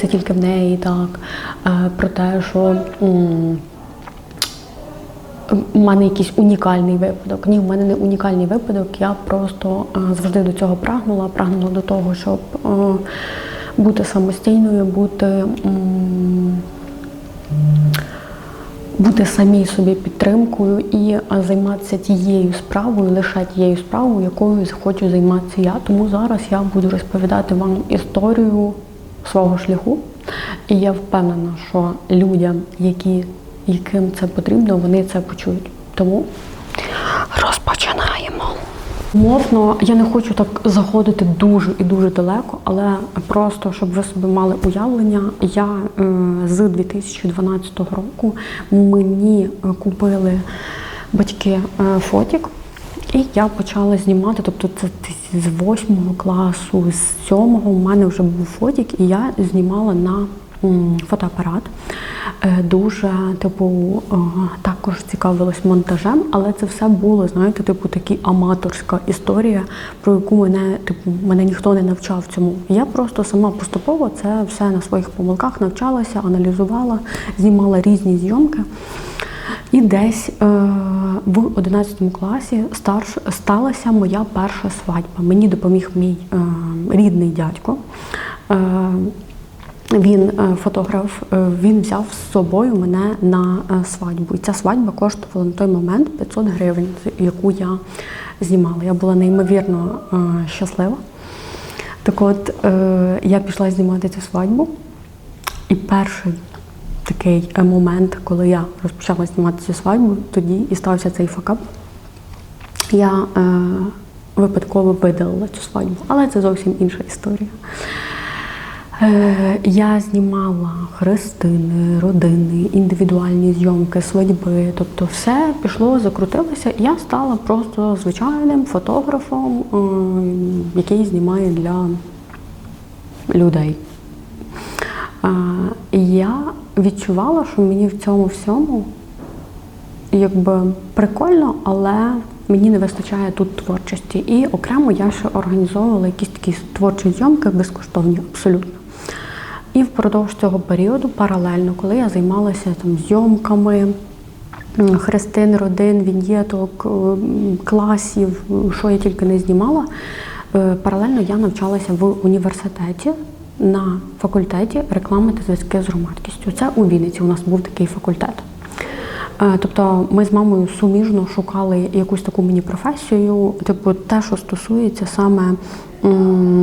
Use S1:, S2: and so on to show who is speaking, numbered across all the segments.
S1: Це тільки в неї так. Е, Про те, що у мене якийсь унікальний випадок. Ні, в мене не унікальний випадок. Я просто е, завжди до цього прагнула. Прагнула до того, щоб е, бути самостійною, бути. бути самій собі підтримкою і займатися тією справою, лише тією справою, якою хочу займатися я. Тому зараз я буду розповідати вам історію свого шляху. І я впевнена, що людям, які, яким це потрібно, вони це почують. Тому розпочинаємо. Мовно, я не хочу так заходити дуже і дуже далеко, але просто щоб ви собі мали уявлення, я е, з 2012 року мені купили батьки е, фотік, і я почала знімати. Тобто, це з 8 класу, з 7 у мене вже був фотік, і я знімала на фотоапарат. Е, Дуже, типу, е, також цікавилась монтажем, але це все було, знаєте, типу, такі аматорська історія, про яку мене, типу, мене ніхто не навчав цьому. Я просто сама поступово це все на своїх помилках навчалася, аналізувала, знімала різні зйомки. І десь е, в 11 класі старш, сталася моя перша свадьба. Мені допоміг мій е, рідний дядько. Е, він е, фотограф, е, він взяв з собою мене на е, свадьбу. І ця свадьба коштувала на той момент 500 гривень, яку я знімала. Я була неймовірно щаслива. Так от я пішла знімати цю свадьбу, і перший такий е, момент, коли я розпочала знімати цю свадьбу, тоді і стався цей факап. Я е, випадково видалила цю свадьбу, але це зовсім інша історія. Е, Я знімала хрестини, родини, індивідуальні зйомки, свадьби. Тобто все пішло, закрутилося. Я стала просто звичайним фотографом, е, який знімає для людей. Я відчувала, що мені в цьому всьому якби прикольно, але мені не вистачає тут творчості. І окремо я ще організовувала якісь такі творчі зйомки безкоштовні, абсолютно. І впродовж цього періоду, паралельно, коли я займалася там зйомками, хрестин, родин, віньєток, класів, що я тільки не знімала. е, Паралельно я навчалася в університеті на факультеті реклами та зв'язки з громадськістю. Це у Вінниці. У нас був такий факультет. Е, Тобто ми з мамою суміжно шукали якусь таку мені професію, типу те, що стосується саме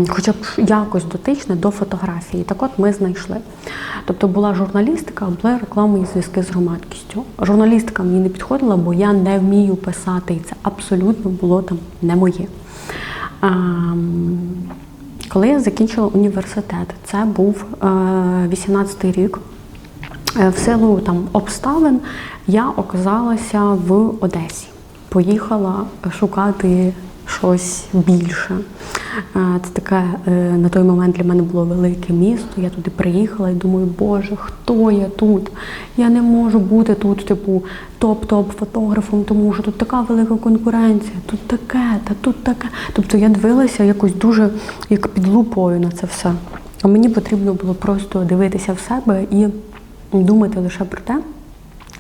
S1: хоча б якось дотичне до фотографії. Так от ми знайшли. Тобто була журналістика, були реклами і зв'язки з громадськістю. Журналістика мені не підходила, бо я не вмію писати, і це абсолютно було там не моє. Коли я закінчила університет, це був е, 18-й рік. Е, В силу там обставин я оказалася в Одесі. Поїхала шукати щось більше. Це таке на той момент для мене було велике місто. Я туди приїхала і думаю, Боже, хто я тут? Я не можу бути тут, типу, топ-топ фотографом, тому що тут така велика конкуренція, тут таке, та тут таке. Тобто я дивилася якось дуже як під лупою на це все. А мені потрібно було просто дивитися в себе і думати лише про те,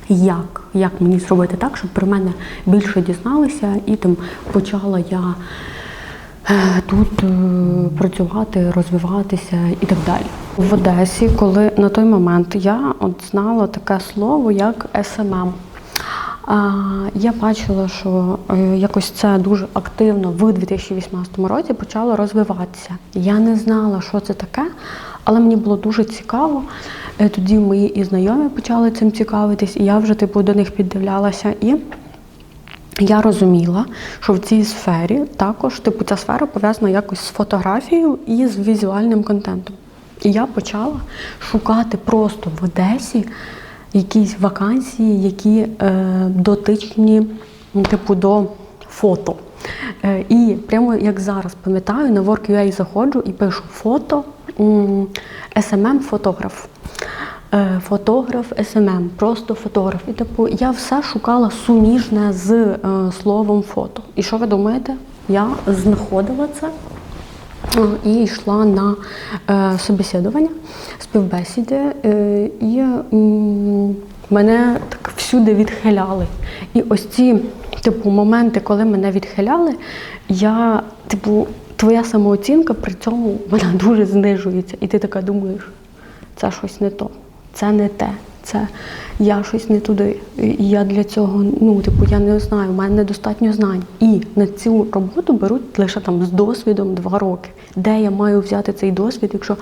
S1: як, як мені зробити так, щоб про мене більше дізналися, і там почала я е, тут е, працювати, розвиватися і так далі. В Одесі, коли на той момент я от знала таке слово, як СММ. Я бачила, що е, якось це дуже активно в 2018 році почало розвиватися. Я не знала, що це таке, але мені було дуже цікаво. Е, Тоді мої і знайомі почали цим цікавитись, і я вже типу до них піддивлялася. І я розуміла, що в цій сфері також, типу, ця сфера пов'язана якось з фотографією і з візуальним контентом. І я почала шукати просто в Одесі якісь вакансії, які е, дотичні, типу, до фото. Е, і прямо як зараз пам'ятаю, на Work.ua заходжу і пишу фото СММ фотограф. Е, Фотограф СММ, просто фотограф. І типу, я все шукала суміжне з е, словом фото. І що ви думаєте? Я знаходила це Е, І йшла на е, собеседування, співбесіди, е, і м, мене так всюди відхиляли. І ось ці типу, моменти, коли мене відхиляли, я, типу, твоя самооцінка при цьому вона дуже знижується. І ти така думаєш, це щось не то, це не те, це я щось не туди. І я для цього, ну, типу, я не знаю, у мене недостатньо знань. І на цю роботу беруть лише там з досвідом два роки. Де я маю взяти цей досвід, якщо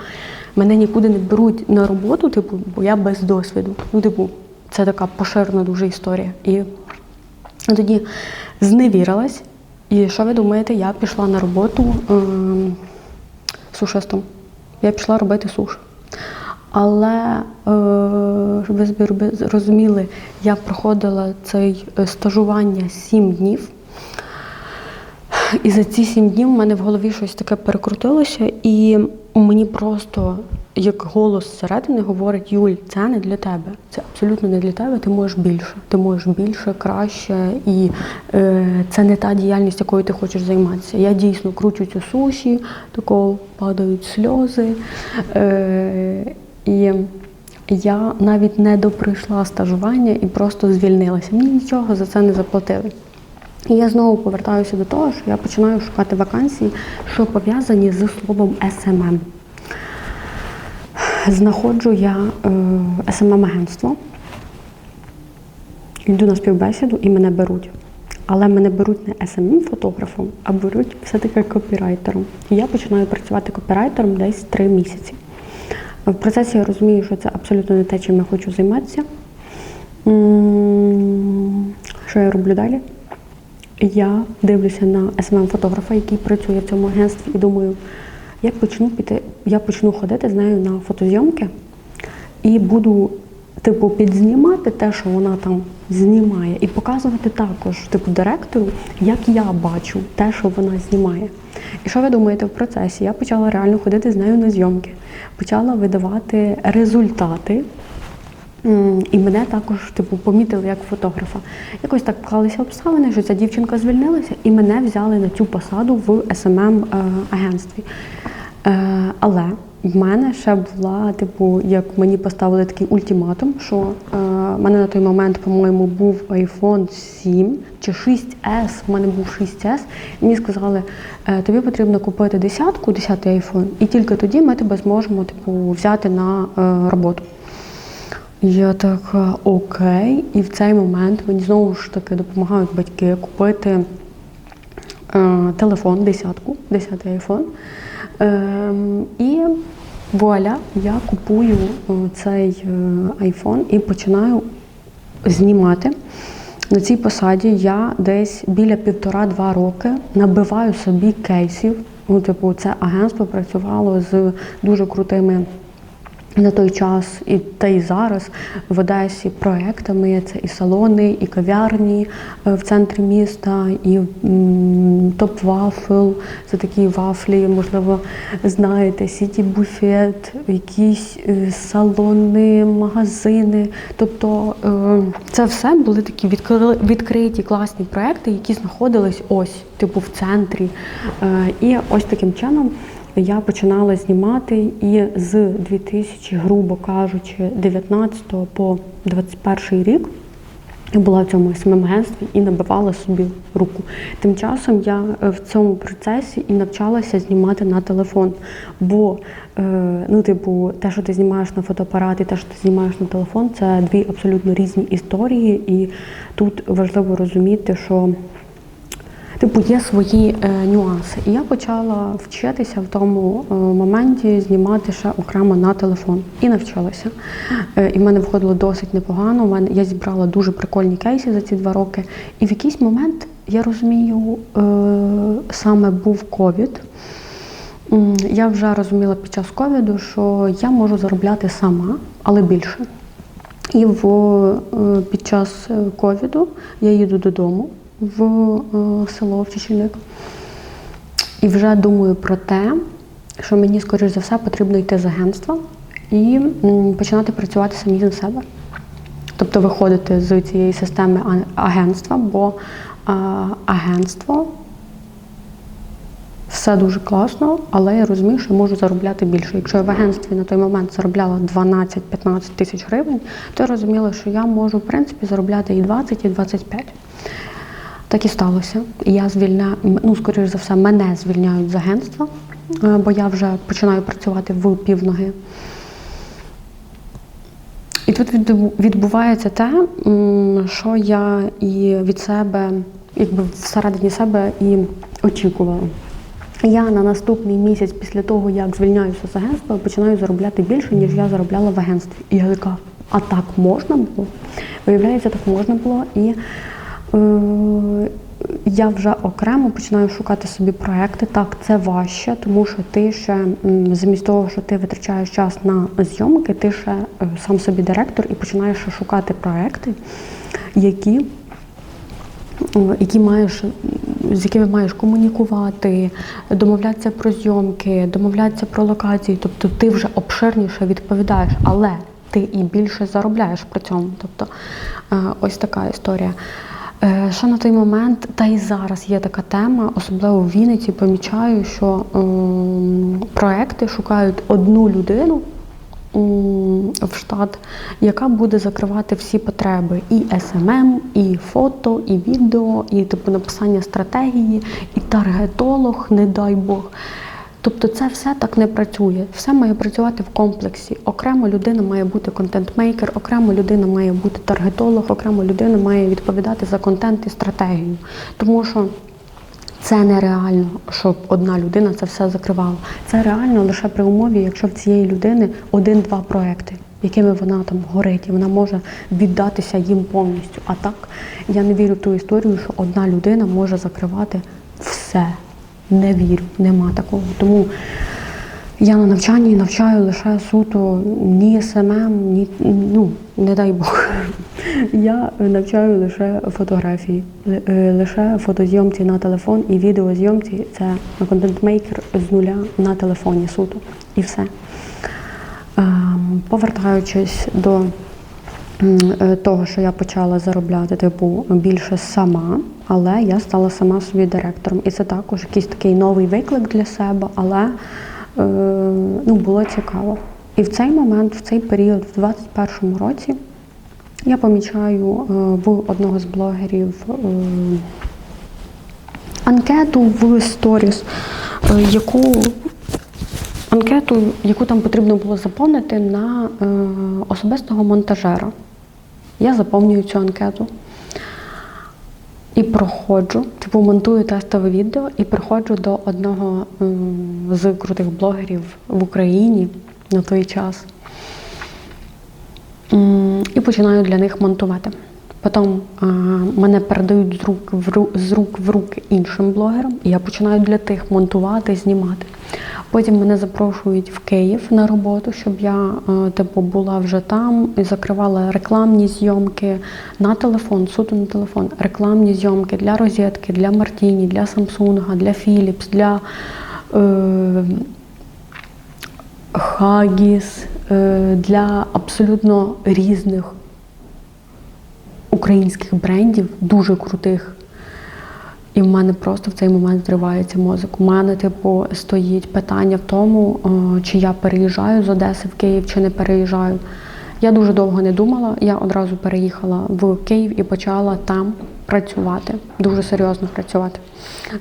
S1: мене нікуди не беруть на роботу, типу, бо я без досвіду. Ну, типу, це така поширена дуже історія. І тоді зневірилась. І що ви думаєте, я пішла на роботу ем, сушистом. Я пішла робити суш. Але, е, щоб ви собі роби- розуміли, я проходила цей е, стажування 7 днів. І за ці сім днів в мене в голові щось таке перекрутилося, і мені просто як голос зсередини говорить: Юль, це не для тебе. Це абсолютно не для тебе. Ти можеш більше. Ти можеш більше, краще, і е, це не та діяльність, якою ти хочеш займатися. Я дійсно кручу цю суші, такого падають сльози. Е, і я навіть не доприйшла стажування і просто звільнилася. Мені нічого за це не заплатили. І я знову повертаюся до того, що я починаю шукати вакансії, що пов'язані з словом SMM. Знаходжу я е, SMM-агентство, йду на співбесіду і мене беруть. Але мене беруть не SMM-фотографом, а беруть все-таки копірайтером. І я починаю працювати копірайтером десь три місяці. В процесі я розумію, що це абсолютно не те, чим я хочу займатися. Що я роблю далі? Я дивлюся на СММ-фотографа, який працює в цьому агентстві, і думаю, я почну піти, я почну ходити з нею на фотозйомки і буду, типу, підзнімати те, що вона там знімає, і показувати також, типу, директору, як я бачу те, що вона знімає. І що ви думаєте в процесі? Я почала реально ходити з нею на зйомки, почала видавати результати. І мене також типу помітили як фотографа. Якось так вклалися обставини, що ця дівчинка звільнилася, і мене взяли на цю посаду в СММ агентстві. Е, Але в мене ще була, типу, як мені поставили такий ультиматум, що е, в мене на той момент, по-моєму, був iPhone 7 чи 6S, в мене був 6S, і мені сказали, е, тобі потрібно купити десятку, 10 iPhone, і тільки тоді ми тебе зможемо типу, взяти на роботу. Я така окей, і в цей момент мені знову ж таки допомагають батьки купити е, телефон, десятку, десятий айфон. Ем, і вуаля, я купую е, цей е, айфон і починаю знімати. На цій посаді я десь біля півтора-два роки набиваю собі кейсів. Ну, типу, це агентство працювало з дуже крутими на той час і та й зараз в Одесі проектами це і салони, і кав'ярні е, в центрі міста, і топ вафл. Це такі вафлі, можливо, знаєте, сіті буфет, якісь е, салони, магазини. Тобто е, це все були такі відкри- відкриті класні проекти, які знаходились ось, типу, в центрі. І ось таким чином я починала знімати і з 2000, грубо кажучи, 19 по 21 рік. Я була в цьому самому агентстві і набивала собі руку. Тим часом я е, в цьому процесі і навчалася знімати на телефон. Бо, е, ну, типу, те, що ти знімаєш на фотоапарат, і те, що ти знімаєш на телефон, це дві абсолютно різні історії. І тут важливо розуміти, що Типу, є свої е, нюанси. І я почала вчитися в тому е, моменті знімати ще окремо на телефон і навчилася. Е, і в мене виходило досить непогано. У мене я зібрала дуже прикольні кейси за ці два роки. І в якийсь момент я розумію, е, саме був ковід. Я вже розуміла під час ковіду, що я можу заробляти сама, але більше. І в, е, під час е, ковіду я їду додому в е, село в Чечільник. І вже думаю про те, що мені, скоріш за все, потрібно йти з агентства і починати працювати самі за себе. Тобто виходити з цієї системи агентства, бо а, агентство все дуже класно, але я розумію, що я можу заробляти більше. Якщо я в агентстві на той момент заробляла 12-15 тисяч гривень, то я розуміла, що я можу в принципі заробляти і 20, і 25. Так і сталося. Я звільня... ну, скоріш за все, мене звільняють з агентства, е, бо я вже починаю працювати в півноги. І тут відбувається те, що я і від себе, якби всередині себе і очікувала. Я на наступний місяць після того, як звільняюся з агентства, починаю заробляти більше, ніж я заробляла в агентстві. І я така, а так можна було? Виявляється, так можна було. І я вже окремо починаю шукати собі проекти. Так, це важче, тому що ти ще замість того, що ти витрачаєш час на зйомки, ти ще е, сам собі директор і починаєш шукати проекти, які які маєш, з якими маєш комунікувати, домовлятися про зйомки, домовлятися про локації. Тобто ти вже обширніше відповідаєш, але ти і більше заробляєш при цьому. Тобто е, ось така історія. Е, Ще на той момент, та і зараз є така тема, особливо в Вінниці, помічаю, що ем, проекти шукають одну людину, в штат, яка буде закривати всі потреби: і СММ, і фото, і відео, і типу написання стратегії, і таргетолог, не дай Бог. Тобто це все так не працює. Все має працювати в комплексі. Окремо людина має бути контент-мейкер, окремо людина має бути таргетолог, окремо людина має відповідати за контент і стратегію. Тому що це нереально, щоб одна людина це все закривала. Це реально лише при умові, якщо в цієї людини один-два проекти, якими вона там горить, і вона може віддатися їм повністю. А так я не вірю в ту історію, що одна людина може закривати все. Не вірю, нема такого. Тому я на навчанні навчаю лише суто ні СММ, ні ну не дай Бог. Я навчаю лише фотографії, е, лише фотозйомці на телефон і відеозйомці це контент-мейкер з нуля на телефоні суто. І все. Ем, Повертаючись до е, того, що я почала заробляти типу більше сама, але я стала сама собі директором. І це також якийсь такий новий виклик для себе, але е, ну, було цікаво. І в цей момент, в цей період, в 21-му році, я помічаю е, в одного з блогерів е, анкету в сторіс, е, яку анкету, яку там потрібно було заповнити на е, особистого монтажера. Я заповнюю цю анкету і проходжу, типу монтую тестове відео і приходжу до одного з крутих блогерів в Україні на той час. І починаю для них монтувати. Потім а, мене передають з рук, в з рук в руки іншим блогерам, і я починаю для тих монтувати, знімати. Потім мене запрошують в Київ на роботу, щоб я е, типу, була вже там і закривала рекламні зйомки на телефон, суто на телефон, рекламні зйомки для розетки, для Мартіні, для Samsung, для Philips, для е, Хагіс, е, для абсолютно різних українських брендів, дуже крутих. І в мене просто в цей момент зривається мозок. У мене, типу, стоїть питання в тому, е, чи я переїжджаю з Одеси в Київ, чи не переїжджаю. Я дуже довго не думала. Я одразу переїхала в Київ і почала там працювати, дуже серйозно працювати.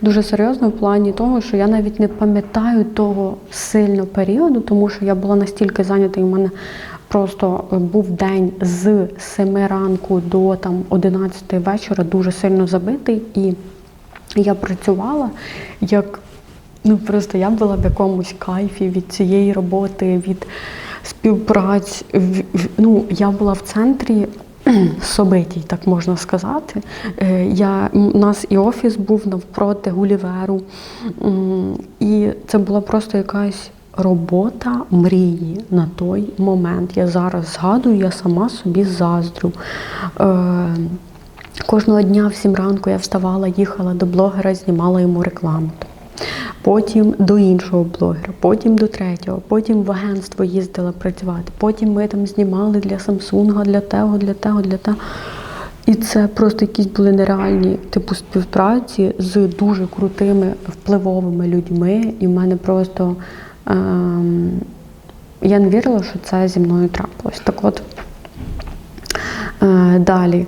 S1: Дуже серйозно в плані того, що я навіть не пам'ятаю того сильно періоду, тому що я була настільки зайнята, і в мене просто був день з 7 ранку до там 11 вечора дуже сильно забитий. І я працювала як ну просто я була в якомусь кайфі від цієї роботи, від співпраць. Ну, я була в центрі собитій, так можна сказати. Е, Я, у нас і офіс був навпроти Гуліверу. І це була просто якась робота мрії на той момент. Я зараз згадую, я сама собі заздрю. Кожного дня в сім ранку я вставала, їхала до блогера, знімала йому рекламу. Потім до іншого блогера, потім до третього, потім в агентство їздила працювати. Потім ми там знімали для Samsung, для того, для того, для того. І це просто якісь були нереальні типу співпраці з дуже крутими впливовими людьми. І в мене просто ем, я не вірила, що це зі мною трапилось. Так от е, далі.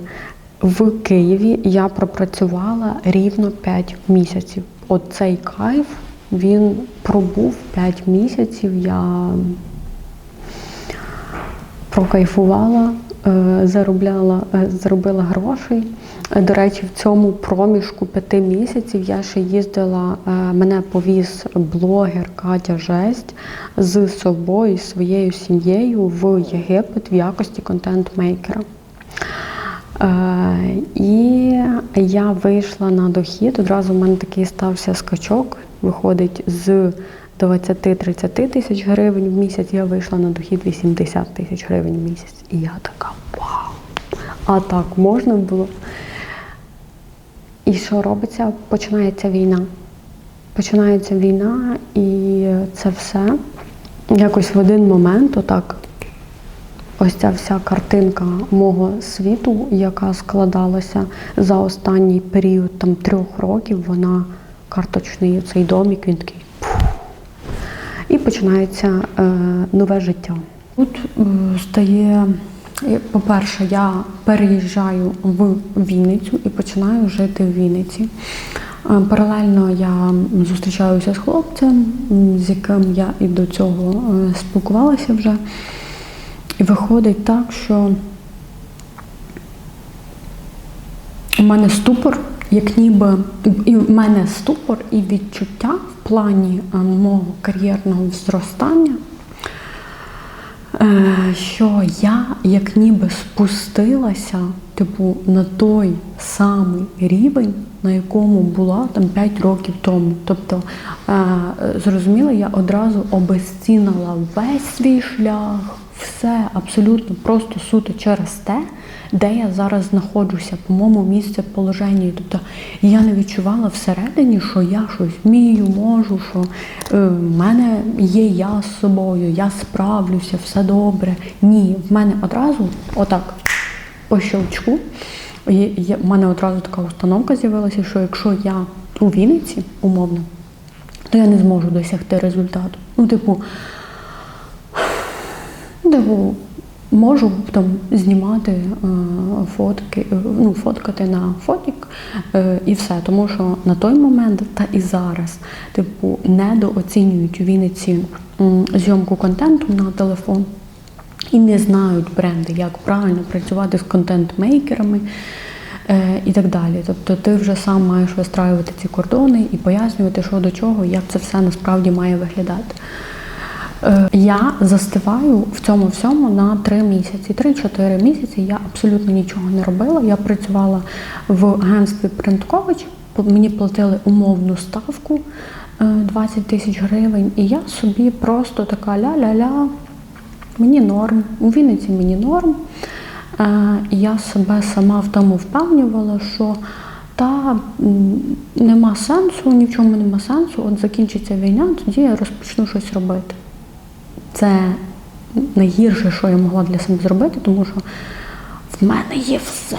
S1: В Києві я пропрацювала рівно 5 місяців. От цей кайф він пробув 5 місяців. Я прокайфувала, е, заробляла, е, заробила грошей. До речі, в цьому проміжку п'яти місяців я ще їздила, е, мене повіз блогер Катя Жесть з собою, своєю сім'єю в Єгипет в якості контент-мейкера. Е, І я вийшла на дохід. Одразу в мене такий стався скачок. Виходить з 20-30 тисяч гривень в місяць. Я вийшла на дохід 80 тисяч гривень в місяць. І я така вау! А так можна було. І що робиться? Починається війна. Починається війна, і це все якось в один момент, отак, ось ця вся картинка мого світу, яка складалася за останній період там трьох років, вона карточний цей домик, він такий. І починається е, нове життя. Тут е, стає, е, по-перше, я переїжджаю в Вінницю і починаю жити в Вінниці. Е, Паралельно я зустрічаюся з хлопцем, з яким я і до цього е, спілкувалася вже. І виходить так, що у мене ступор, як ніби і в мене ступор і відчуття в плані е, мого кар'єрного зростання, е, що я як ніби спустилася, типу, на той самий рівень, на якому була там 5 років тому. Тобто, е, зрозуміла, я одразу обезцінила весь свій шлях, все абсолютно просто суто через те, де я зараз знаходжуся, по моєму місці положенні. Тобто я не відчувала всередині, що я щось вмію, можу, що е, в мене є я з собою, я справлюся, все добре. Ні, в мене одразу отак по щелчку. є- В мене одразу така установка з'явилася, що якщо я у Вінниці, умовно, то я не зможу досягти результату. Ну, типу, Типу, можу там знімати е, фотки, е, ну, фоткати на фотік е, і все. Тому що на той момент та і зараз, типу, недооцінюють у Вінниці зйомку контенту на телефон і не знають бренди, як правильно працювати з контент-мейкерами. І так далі. Тобто ти вже сам маєш вистраювати ці кордони і пояснювати, що до чого, як це все насправді має виглядати. Е, Я застиваю в цьому всьому на три місяці. Три-чотири місяці я абсолютно нічого не робила. Я працювала в агентстві Принткович, мені платили умовну ставку е, 20 тисяч гривень, і я собі просто така ля-ля-ля, мені норм. У Вінниці мені норм. Е, я себе сама в тому впевнювала, що та нема сенсу, ні в чому нема сенсу. От закінчиться війна, тоді я розпочну щось робити. Це найгірше, що я могла для себе зробити, тому що в мене є все.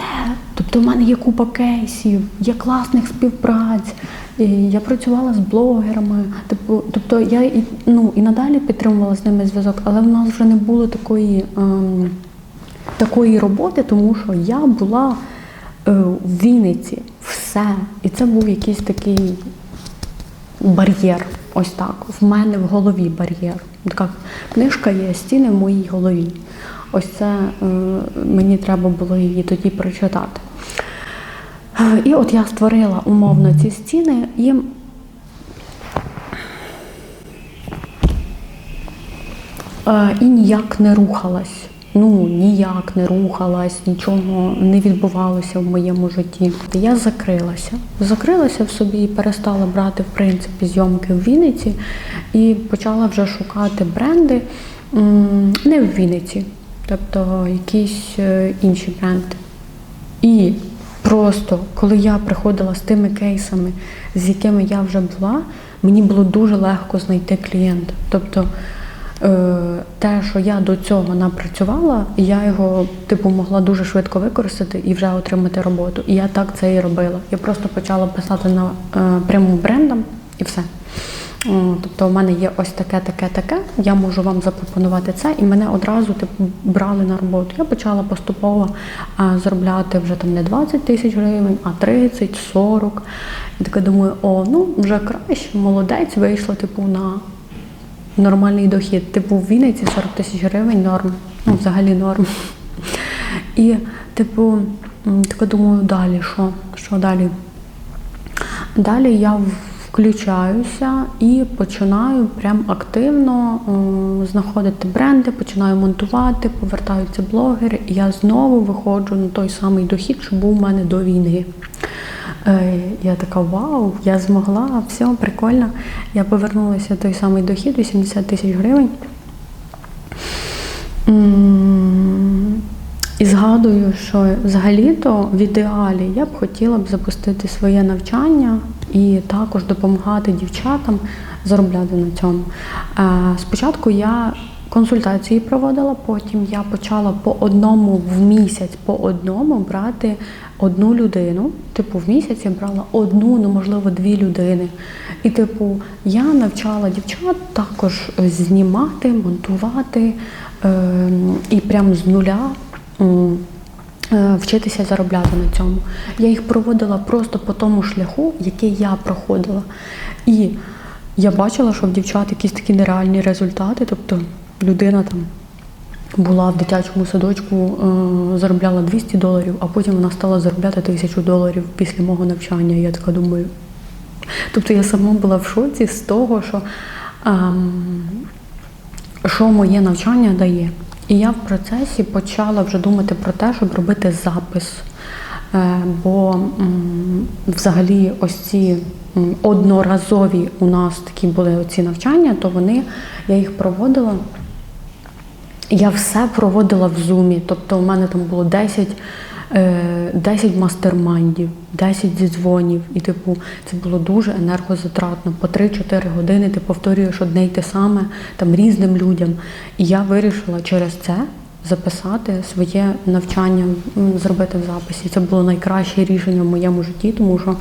S1: Тобто в мене є купа кейсів, є класних співпраць. І я працювала з блогерами. Типу, тобто я і, ну, і надалі підтримувала з ними зв'язок, але в нас вже не було такої, ем, такої роботи, тому що я була е, в Вінниці, все. І це був якийсь такий бар'єр. Ось так. В мене в голові бар'єр. Така книжка є стіни в моїй голові. Ось це е, мені треба було її тоді прочитати. Е, І от я створила умовно ці стіни і. Е, І ніяк не рухалась. Ну, ніяк не рухалась, нічого не відбувалося в моєму житті. Я закрилася. Закрилася в собі і перестала брати, в принципі, зйомки в Вінниці і почала вже шукати бренди не в Вінниці, тобто якісь е, інші бренди. І просто, коли я приходила з тими кейсами, з якими я вже була, мені було дуже легко знайти клієнта. Тобто те, що я до цього напрацювала, я його типу могла дуже швидко використати і вже отримати роботу. І я так це і робила. Я просто почала писати на е, пряму брендам і все. Тобто, у мене є ось таке, таке, таке. Я можу вам запропонувати це, і мене одразу типу брали на роботу. Я почала поступово а, заробляти вже там не 20 тисяч гривень, а 30, 40. І така думаю, о, ну вже краще, молодець, вийшла типу на нормальний дохід. Типу в Вінниці 40 тисяч гривень норм. Ну, взагалі норм. І, типу, м, така думаю, далі що? Що далі? Далі я включаюся і починаю прям активно е, знаходити бренди, починаю монтувати, повертаються блогери, і я знову виходжу на той самий дохід, що був у мене до війни. Е, Я така вау, я змогла, все прикольно. Я повернулася той самий дохід, 80 тисяч гривень. І згадую, що взагалі-то в ідеалі я б хотіла б запустити своє навчання і також допомагати дівчатам заробляти на цьому. Е, Спочатку я консультації проводила, потім я почала по одному в місяць, по одному брати одну людину. Типу, в місяць я брала одну, ну можливо, дві людини. І, типу, я навчала дівчат також знімати, монтувати е, і прям з нуля. е, Вчитися заробляти на цьому. Я їх проводила просто по тому шляху, який я проходила. І я бачила, що в дівчат якісь такі нереальні результати. Тобто людина там була в дитячому садочку, е, заробляла 200 доларів, а потім вона стала заробляти 1000 доларів після мого навчання. Я така думаю. Тобто я сама була в шоці з того, що, ем, що моє навчання дає. І я в процесі почала вже думати про те, щоб робити запис. Е, Бо взагалі ось ці одноразові у нас такі були оці навчання, то вони, я їх проводила. Я все проводила в зумі. Тобто у мене там було 10, е, 10 мастермайндів, 10 зідзвонів. І, типу, це було дуже енергозатратно. По 3-4 години ти повторюєш одне й те саме там різним людям. І я вирішила через це записати своє навчання, зробити в записі. Це було найкраще рішення в моєму житті, тому що е,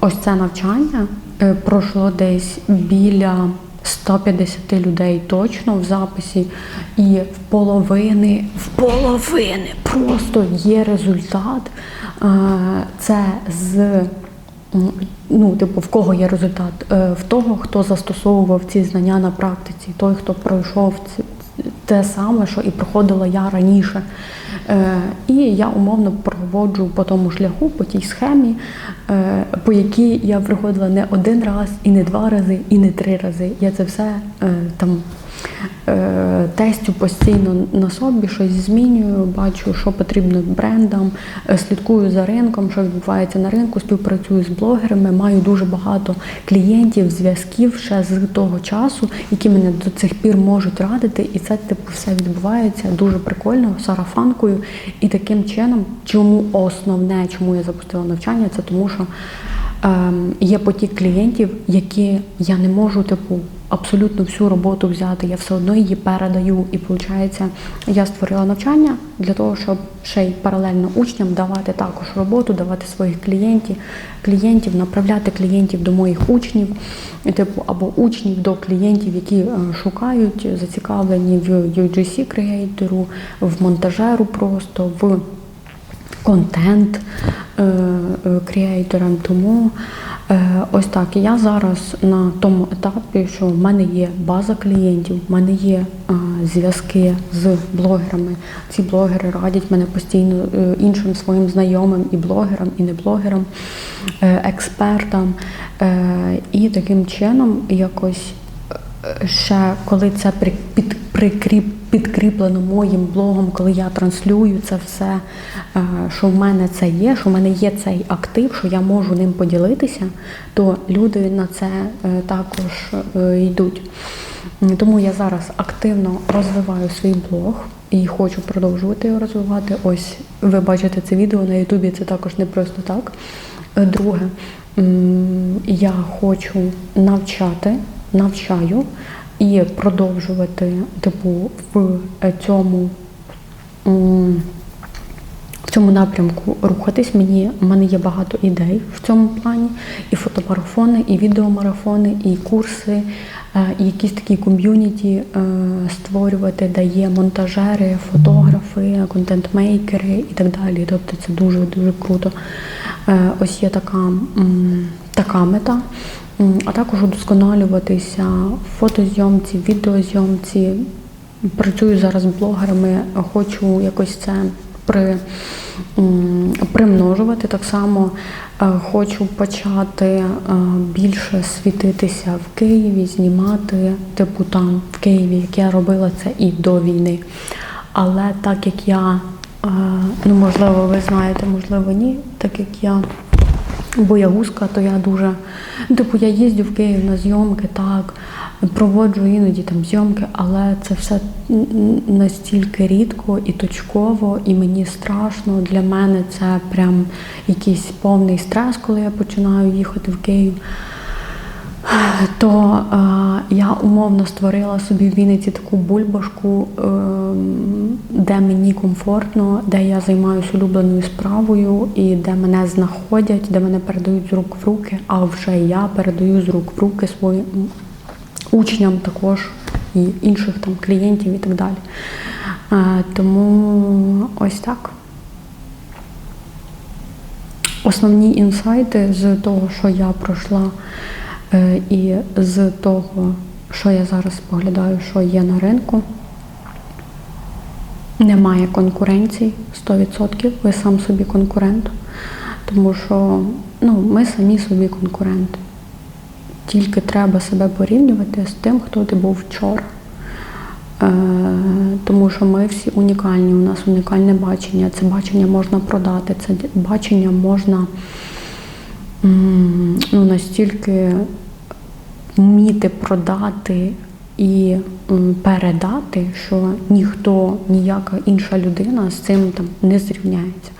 S1: ось це навчання е, пройшло десь біля 150 людей точно в записі, і в половини, в половини просто є результат. Це з ну, типу, в кого є результат? Е, В того, хто застосовував ці знання на практиці, той, хто пройшов те саме, що і проходила я раніше. Е, І я умовно проводжу по тому шляху, по тій схемі, е, по якій я проходила не один раз, і не два рази, і не три рази. Я це все е, там тестю постійно на собі, щось змінюю, бачу, що потрібно брендам, е, слідкую за ринком, що відбувається на ринку, співпрацюю з блогерами, маю дуже багато клієнтів, зв'язків ще з того часу, які мене до цих пір можуть радити, і це типу все відбувається дуже прикольно, сарафанкою. І таким чином, чому основне, чому я запустила навчання, це тому, що ем, є потік клієнтів, які я не можу, типу, абсолютно всю роботу взяти. Я все одно її передаю. І виходить, я створила навчання для того, щоб ще й паралельно учням давати також роботу, давати своїх клієнтів, клієнтів, направляти клієнтів до моїх учнів, типу, або учнів до клієнтів, які е, шукають, зацікавлені в UGC креатору, в монтажеру просто в контент е, е, креаторам. Тому ось так. Я зараз на тому етапі, що в мене є база клієнтів, в мене є е, зв'язки з блогерами. Ці блогери радять мене постійно е, іншим своїм знайомим і блогерам, і не блогерам, е, експертам. Е, і таким чином якось е, ще коли це при- прикріп, підкріплено моїм блогом, коли я транслюю це все, е, що в мене це є, що в мене є цей актив, що я можу ним поділитися, то люди на це е, також е, йдуть. Тому я зараз активно розвиваю свій блог і хочу продовжувати його розвивати. Ось ви бачите це відео на Ютубі, це також не просто так. Друге, я хочу навчати, навчаю і продовжувати, типу, в цьому. в цьому напрямку рухатись. Мені в мене є багато ідей в цьому плані: і фотомарафони, і відеомарафони, і курси, е, і якісь такі ком'юніті е, створювати, де є монтажери, фотографи, контент-мейкери і так далі. Тобто це дуже дуже круто. Е, Ось є така, така мета. А також удосконалюватися в фотозйомці, відеозйомці. Працюю зараз блогерами, хочу якось це при, примножувати. Так само е, хочу почати е, більше світитися в Києві, знімати, типу там в Києві, як я робила це і до війни. Але так як я, е, ну можливо, ви знаєте, можливо, ні, так як я боягузка, то я дуже. Типу, я їздю в Київ на зйомки, так, проводжу іноді там зйомки, але це все настільки рідко і точково, і мені страшно. Для мене це прям якийсь повний стрес, коли я починаю їхати в Київ. То е, я умовно створила собі в Вінниці таку бульбашку, е, де мені комфортно, де я займаюся улюбленою справою і де мене знаходять, де мене передають з рук в руки, а вже я передаю з рук в руки своїм учням також і інших там клієнтів і так далі. Е, тому ось так. Основні інсайти з того, що я пройшла, е, і з того, що я зараз споглядаю, що є на ринку. Немає конкуренції 100%, ви сам собі конкурент, тому що ну, ми самі собі конкуренти. Тільки треба себе порівнювати з тим, хто ти був вчора. Е, тому що ми всі унікальні, у нас унікальне бачення. Це бачення можна продати, це бачення можна ну, настільки вміти продати і передати, що ніхто, ніяка інша людина з цим там не зрівняється.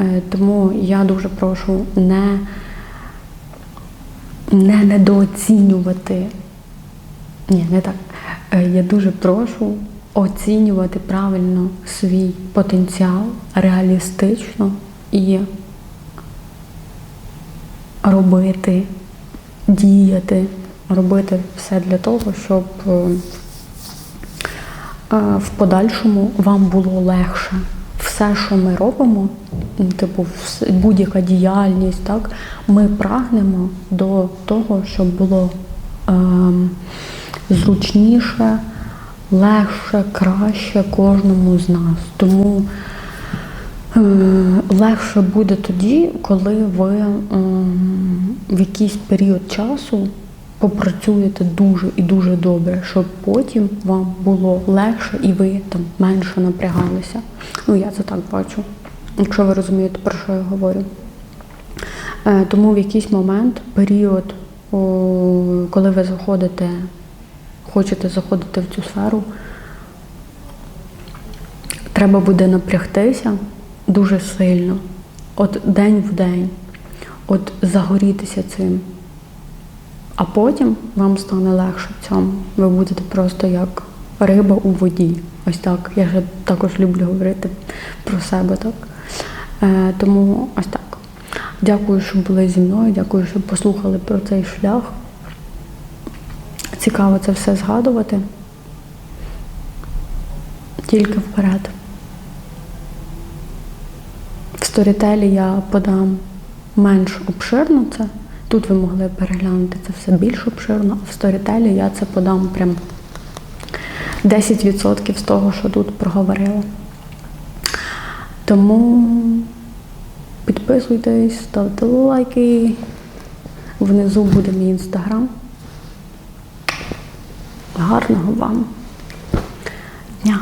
S1: Е, Тому я дуже прошу не, не недооцінювати. Ні, не так. Е, Я дуже прошу оцінювати правильно свій потенціал реалістично і робити, діяти, робити все для того, щоб е, е, в подальшому вам було легше. Все, що ми робимо, типу, будь-яка діяльність, так, ми прагнемо до того, щоб було ем, зручніше, легше, краще кожному з нас. Тому е, легше буде тоді, коли ви ем, в якийсь період часу попрацюєте дуже і дуже добре, щоб потім вам було легше і ви там менше напрягалися. Ну, я це так бачу, якщо ви розумієте, про що я говорю. Е, Тому в якийсь момент, період, коли ви заходите, хочете заходити в цю сферу, треба буде напрягтися дуже сильно, от день в день, от загорітися цим. А потім вам стане легше в цьому. Ви будете просто як риба у воді. Ось так. Я ж також люблю говорити про себе так. Е, тому ось так. Дякую, що були зі мною, дякую, що послухали про цей шлях. Цікаво це все згадувати. Тільки вперед. В сторітелі я подам менш обширно це. Тут ви могли переглянути це все більш обширно, а в сторітелі я це подам прям 10% з того, що тут проговорила. Тому підписуйтесь, ставте лайки. Внизу буде мій інстаграм. Гарного вам дня!